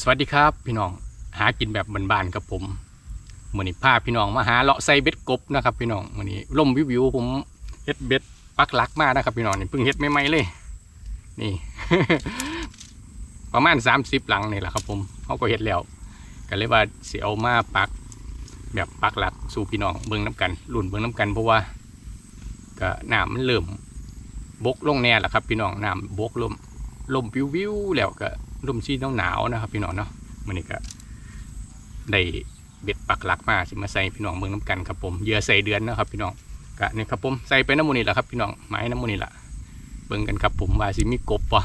สวัสดีครับพี่น้องหากินแบบบ้านๆกับผมมือนี้พาพี่น้องมาหาเลาะไซเบ็ดกบนะครับพี่น้องมือนี้ล่มวิวิวผมเฮ็ดเบ็ดปักหลักมากนะครับพี่น้องนี่เพิ่งเฮ็ดใหม่ๆเลย นี่ ประมาณ 30 หลังนี่แหละครับ ผมเขาก็เฮ็ดแล้วก็เลยว่าเสิเอามาปัก แบบปักหลักสู่พี่น้องเบิ่งน้ำกันรุ่นเบิ่งน้ำกันเพราะว่าก็หน้ำมันเริ่มบกลงแน่แหละครับ พี่น้องหน้ำบกลมลมวิววิวๆแล้วก็ ลมชี้หนาวนะครับ พี่น้องเนาะมันนี้ก็ได้เบ็ดปักหลักมาสิมาใส่พี่น้องเมืองน้ำกันครับผมเยื่อใส่เดือนนะครับ พี่น้องกะนี่ครับผมใส่ไปน้ำมูนี่แหละครับพี่น้องไม้น้ำมูนี่แหละเบิ่งกันครับผมว่าสิมีกบปะ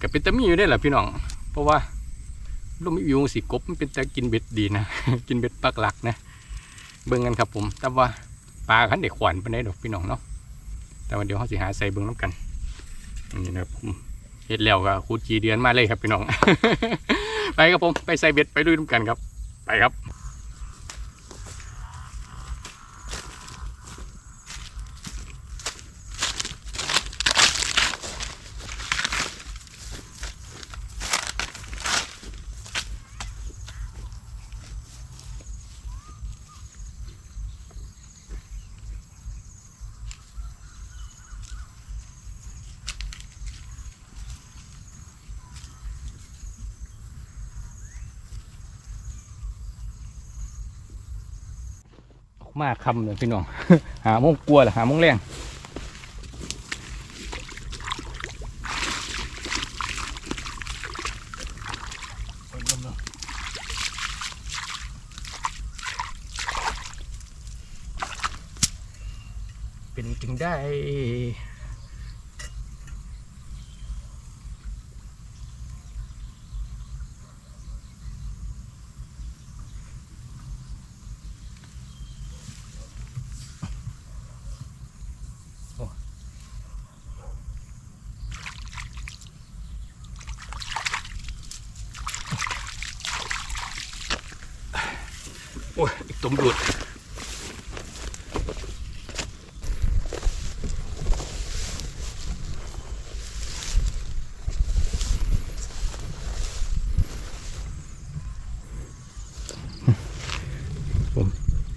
กับเป็นตะมีอยู่ได้แหละพี่น้อง เพราะว่าลมวิวสิกบมันเป็นตะกินเบ็ดดีนะ กินเบ็ดปักหลักนะ เบิ่งกันครับผมแต่ว่าปลาขันเด็กขวัญไปได้ดอกพี่น้องเนาะแต่ว่าเดียวเขาสิหาใส่เบิ่งน้ำกันนี่นะครับผม เห็ดแล้วก็คูจีเดือนมาเลยครับพี่น้อง ไปครับผมไปใส่เบ็ดไปด้วยกันครับ ไปครับ มากคำเลยพี่น้อง หาโมงกลัวหรือหาโมงแรงเป็นจึงได้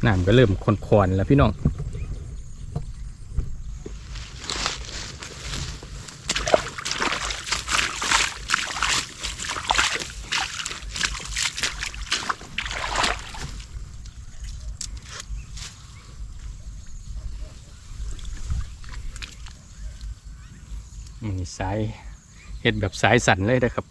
น้ำก็เริ่มคอนๆแล้วพี่น้องนี่สายเห็ดแบบสายสั่นเลยนะครับ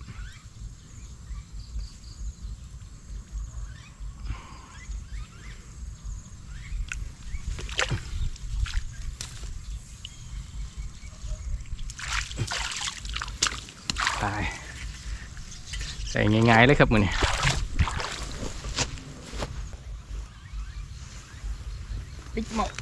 ตาย ใส่ งายเลยครับมือนี้ปิ๊กหมาปิ๊ก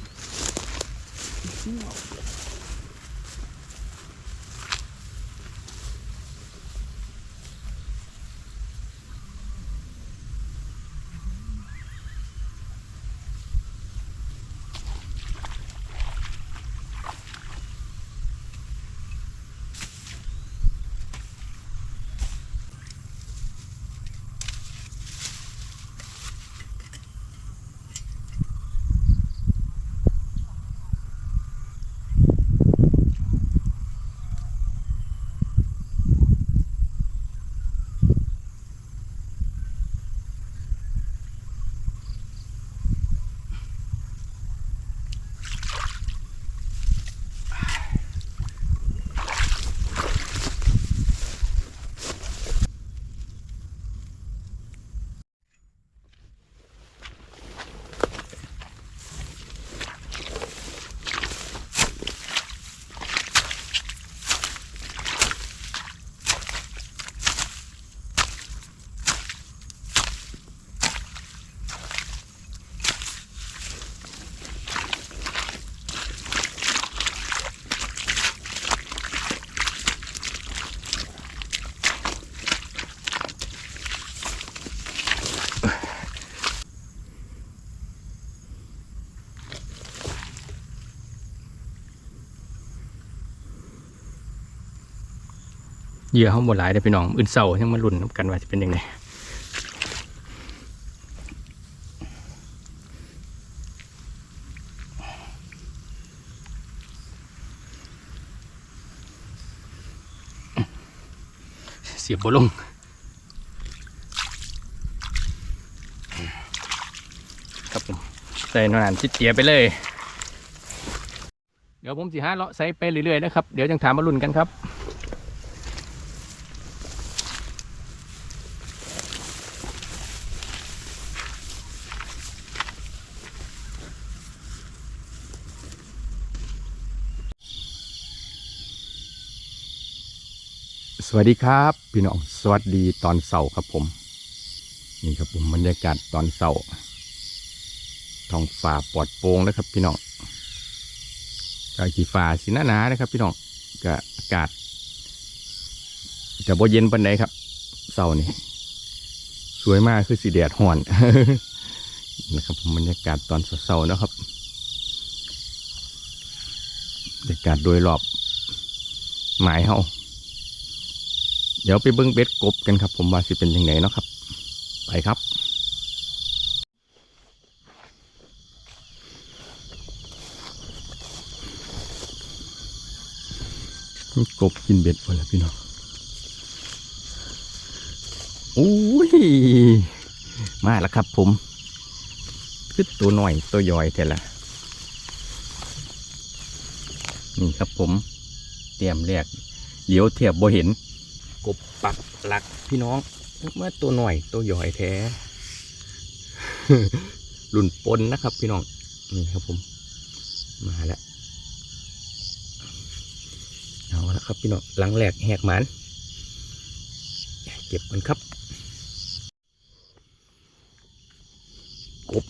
เหยื่อเขาบดหลายได้อพี่น้องอื่นเศร้ายังมาลุ้นนำกันว่าจะเป็นยังไงเสียบบลงครับผมใส่หนานชิดเตียไปเลย เดี๋ยวผมสิหาเลาะใส่ไปเรื่อยๆนะครับ เดี๋ยวจังถามมาลุ้นกันครับ วัสดีครับ พี่น้องสวัสดีตอนเสาร์ครับผม นี่ครับผมบรรยากาศตอนเสาร์ท้องฟ้าปลอดโปร่งนะครับ พี่น้องกาขีฟ้าสีหนาๆนะครับ พี่น้องก็อากาศจะบ่เย็นปันใดครับเสาร์นี่สวยมากคือสีแดดห่อนนะครับผมบรรยากาศตอนเสาร์นะครับบรรยากาศโดยรอบหมายเฮา เดี๋ยวไปเบิ้งเบ็ดกบกันครับ ผมว่าสิเป็นยังไงเนาะครับ ไปครับกบกินเบ็ดหมดแล้วพี่น้องอุ้ย มาแล้วครับผมคือตัวหน่อยตัวย่อยแต่ละนี่ครับผม เตรียมแรกเหลียวเทียบบ่เห็น กบปักหลักพี่น้องเมื่อตัวหน่อยตัวย่อยแท้รุ่นปนนะครับพี่น้องนี่ครับผม มาแล้วเอาละครับพี่น้องหลังแหลกแหกหมันเก็บมันครับ กบ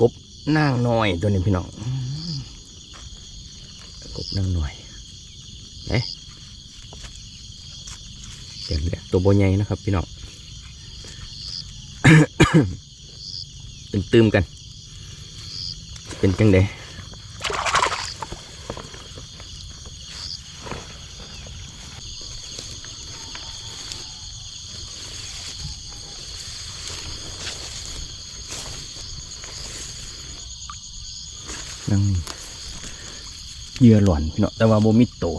กบนางหน้อยตัวนี้พี่น้องกบนางหน้อยเอ๊ะ เต็มเลยตัวโบใหญ่นะครับ พี่น้องตึมตืมกัน เป็นจังไดนั่งนี่เหยื่อหล่อนพี่น้องแต่ว่าโบมิดตัว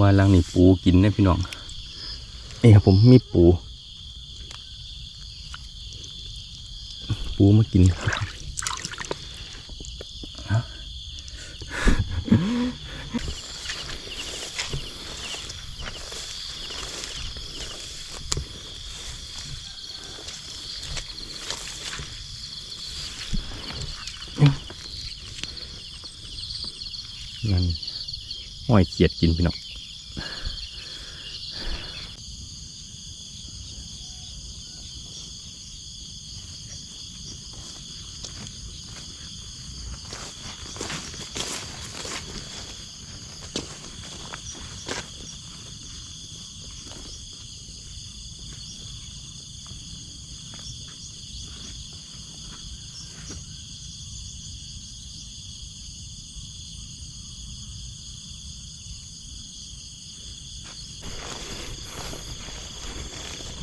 ว่าลังนี่ปูกินนะพี่น้องนี่ครับผมมีปู ปูมากิน นั่นห้อยเขียดกินพี่น้อง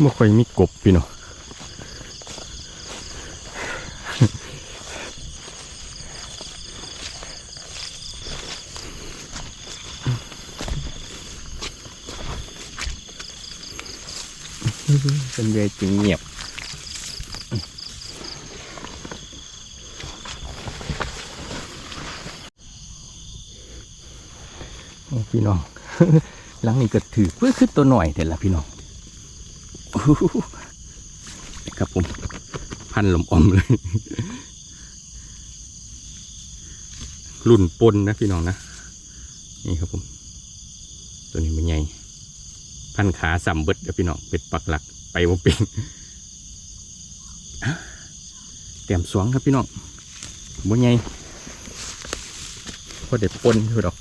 ไม่ค่อยมีกบพี่เนาะเป็นเวจึงเงียบพี่น้องหลังนี้ก็ถือเพื่อขึ้นตัวหน่อยแต่ละพี่น้อง ครับผม พันลมอมเลย รุ่นปนนะพี่น้องนะ นี่ครับผม ตัวนี้มันใหญ่พันขาสัมเบิดเดี๋ยวพี่น้อง เป็ดปักหลักไปบ่เป็นเตรียมสวงครับพี่น้องบ่ไงพอเด็ดปนเถอดอก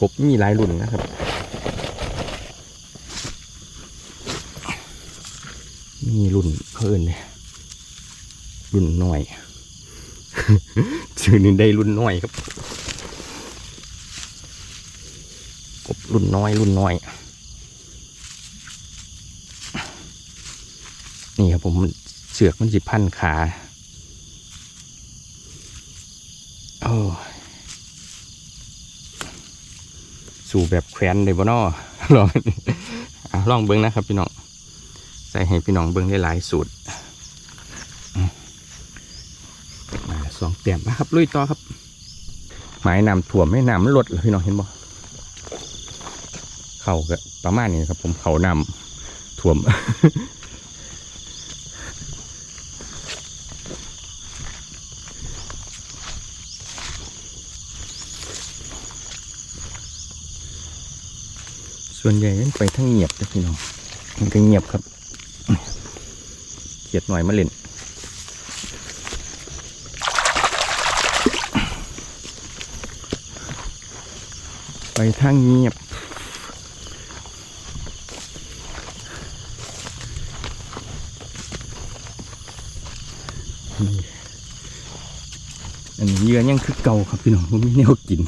กบมีหลายรุ่นนะครับ มีรุ่นเพิ่นเลยรุ่นน้อยชื่อนี้ได้รุ่นน้อยครับกบรุ่นน้อยรุ่นน้อย นี่ครับผมเสือกมันจิพันขาโอ้สู่แบบแขวนเลยบ่นอลองอะลองเบิ้งนะครับพี่น้อง ใส่ให้พี่น้องเบิ้งได้หลายสูตรมาสองเตรียมนะครับ ลุยต่อครับหมายน้ำถ่วมไม่น้ำมันลดเหรอพี่น้องเห็นบ่เข่าก็ประมาณนี้ครับ ผมเขานำถ่วมส่วนใหญ่มันไปทั้งเงียบนะพี่น้องมันก็เงียบครับ ขียดหน่อยมาเล่นไปทางเงียบอันนี้เหยื่อยังคือเก่าครับพี่น้องผมมีแนวกิน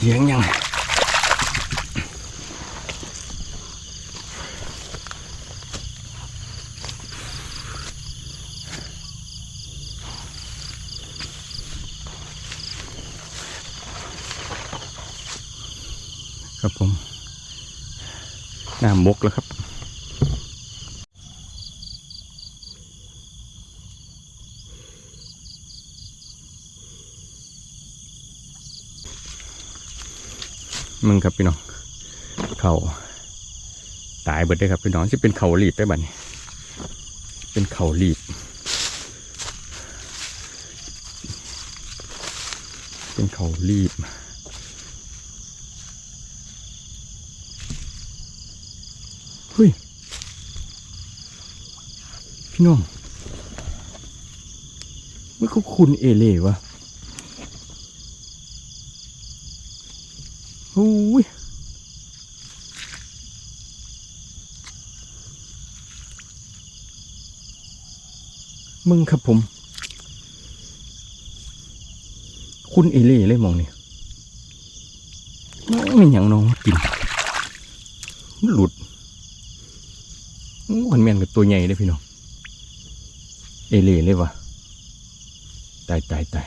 เหยื่อยังครับผมน้ำ มกแล้วครับ มึงครับพี่น้อง เขาตายเบิดได้ครับพี่น้องที่เป็นเขาหลีบได้บัดนี้ เป็นเขาหลีบ เป็นเขาหลีบ เฮ้ย พี่ น้องไมันก็คุณเอเล่วะโอ้ยมึงครับผม คุณเอเล่เลยมองเนี่ยไม่อย่างน้องกินมันหลุดมันแมนกับตัวใหญ่เลยพี่น้อง อเล่เลยวะตายตายตาย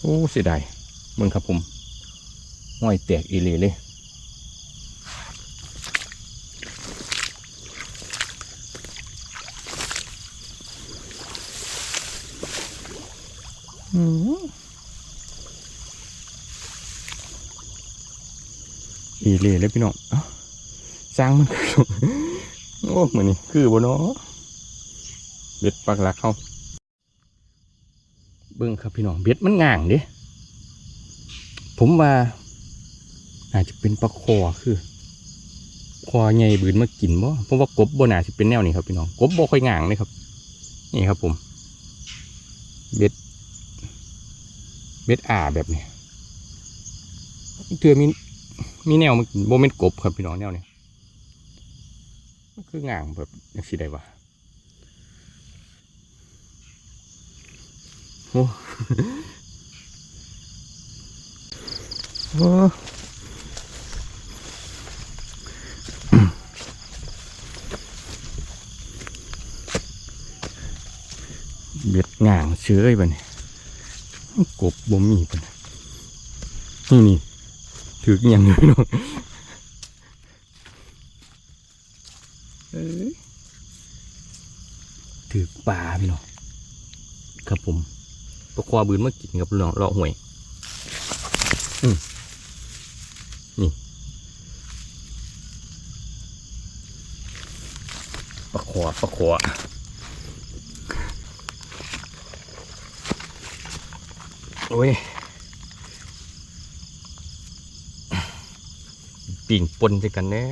โอ้เสียดายมึงครับผมห้อยแตกอีเลเลยอีเลเลยพี่น้องอสร้างมันคือ มือนนี่คือบนเนาะเบ็ดปักหลักเขาเบิ้งครับพี่น้องเบ็ดมันง่างเด้ผมว่าอาจจะเป็นปลาคอคือคอใหญ่บืนมากินบ่เพราะว่ากบบ่น่าสิเป็นแนวนี้ครับพี่น้องกบบ่ค่อยง่างเลยครับ นี่ครับผมเบ็ดเบ็ดอ่าแบบนี้เตือมีมีแนวมันโบเมนกบครับพี่น้องแนวนี้ มันคืองางแบบยังสิได้วะโอ้โอ้เบ็ดง่างเชื้อยบัดนกบบ่มีบัดนี้นี่นี่ถือหย่างนี้เนาะเอ้ย ถือปลาพี่น้องครับผมประควาบืนมากินกับน้องเลาะห่วยนี่ปลาขวาปลาขวาโอ้ยปิ่งปนจะกันแน่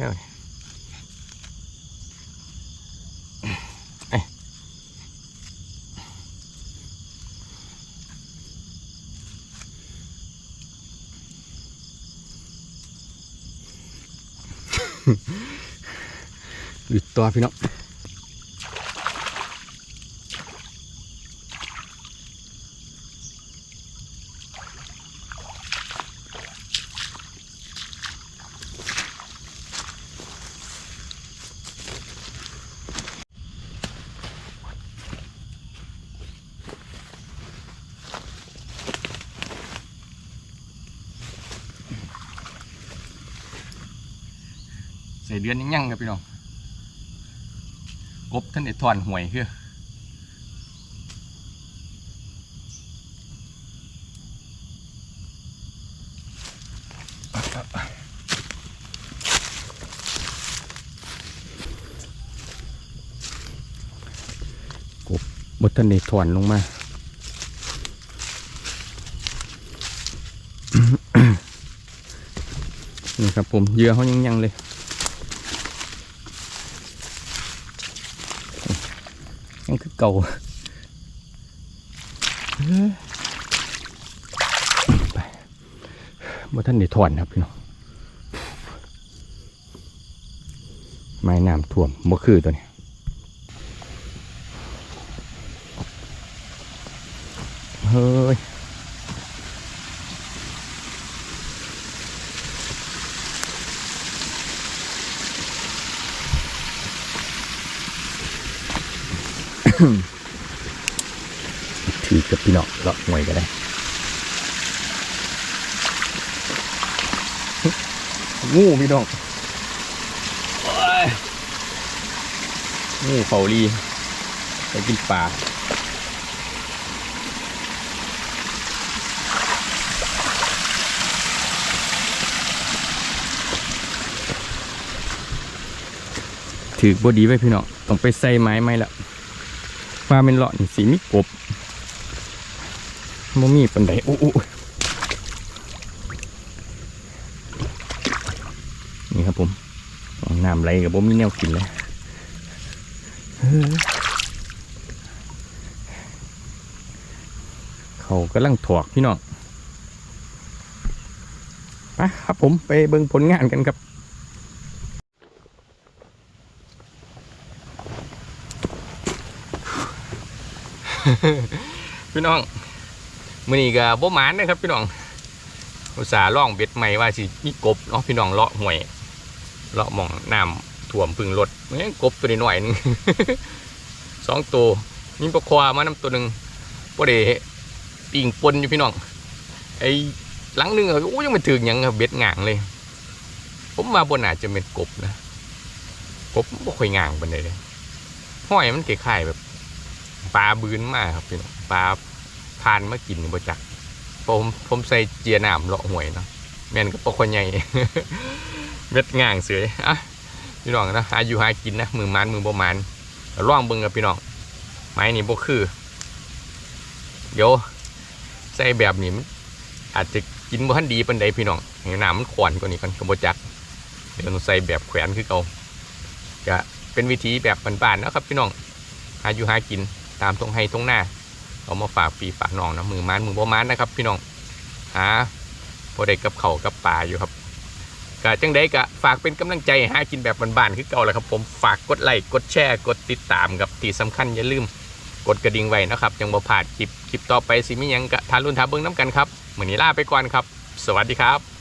หยุดตัวพี่น้องใส่เดือนยังยังครับพี่น้อง กบท่านไอ้ถอนห่วยคือๆกบบท่านไอ้ถอนลงมา นี่ครับผมเยื่อเขายังยังๆเลย ยันคือเก่าไปบ่ท่านได้ถอนครับพี่น้องไม้น้ำท่วมบ่คือตัวนี้ เฮ้ย ถือกับพี่น้องเลาะหวยก็ได้งูพี่น้องงูเฝ้าลีไปกินปลาถือบดีไว้พี่น้องต้องไปใส่ไม้ไหมละ ปลาเป็นเลาะนี่สีมีกบบ่มีปันไดโอ้นี่ครับผมน้ำไหลกับบ่มีแนวกินเลยเขากำลังถอกพี่น้องไปครับผมไปเบิ่งผลงานกันครับ พี่น้องมือนี้ก็บ่หมานนะครับ พี่น้องอุตส่าห์ล่องเบ็ดใหม่ว่าสิมีกบเนาะพี่น้องเลาะห่วยเลาะหมองน้ำท่วมพึ่งรถเอ้ยกบตัวนี้หน่อยหนึงสองตัวมีปลาความาน้ำตัวหนึ่งพอดีปิ่งปนอยู่พี่น้องไอ้หลังนึงอะโอ้ยังไม่ถึงยังเบ็ดง่างเลย ผมมาบนอาจจะเป็นกบนะกบบ่ค่อยง่างปานใดเลยห้อยมันคล้ายๆแบบ ปลาบืนมากครับพี่น้องปลาทานมากินบ่จักผมผมใส่เจียน้ำเลาะห่วยเนาะแม่นก็ปกคนใหญ่เม็ดง่างเสือยอะพี่น้องนะหายู่หากินนะมือมันมือบ่มันร่องเบิ่งกับพี่น้องไม้นี่บ่คือเดี๋ยวใส่แบบนี้มันอาจจะกินบ่ทันดีปานใดพี่น้องให้น้ำมันขวนกว่านี้กันก็บ่จักเดี๋ยวใส่แบบแขวนคือเก่าก็เป็นวิธีแบบบ้านๆนะครับพี่น้องหาอยู่หากิน ตามตรงให้ตรงหน้าเอามาฝากปีฝากน้องนะมือมันมือบ่มันนะครับ พี่น้องหาพอได้กับเขากับปลาอยู่ครับกะจังได้กะฝากเป็นกำลังใจให้หากินแบบบ้านๆคือเก่าแหละครับผมฝากกดไลค์กดแชร์กดติดตามกับที่สำคัญอย่าลืมกดกระดิ่งไว้นะครับยังบ่พลาดคลิปคลิปต่อไปสิมีหยังกะทานรุ่นทาเบิ้งน้ำกันครับเหมือนนี้ลาไปก่อนครับ สวัสดีครับ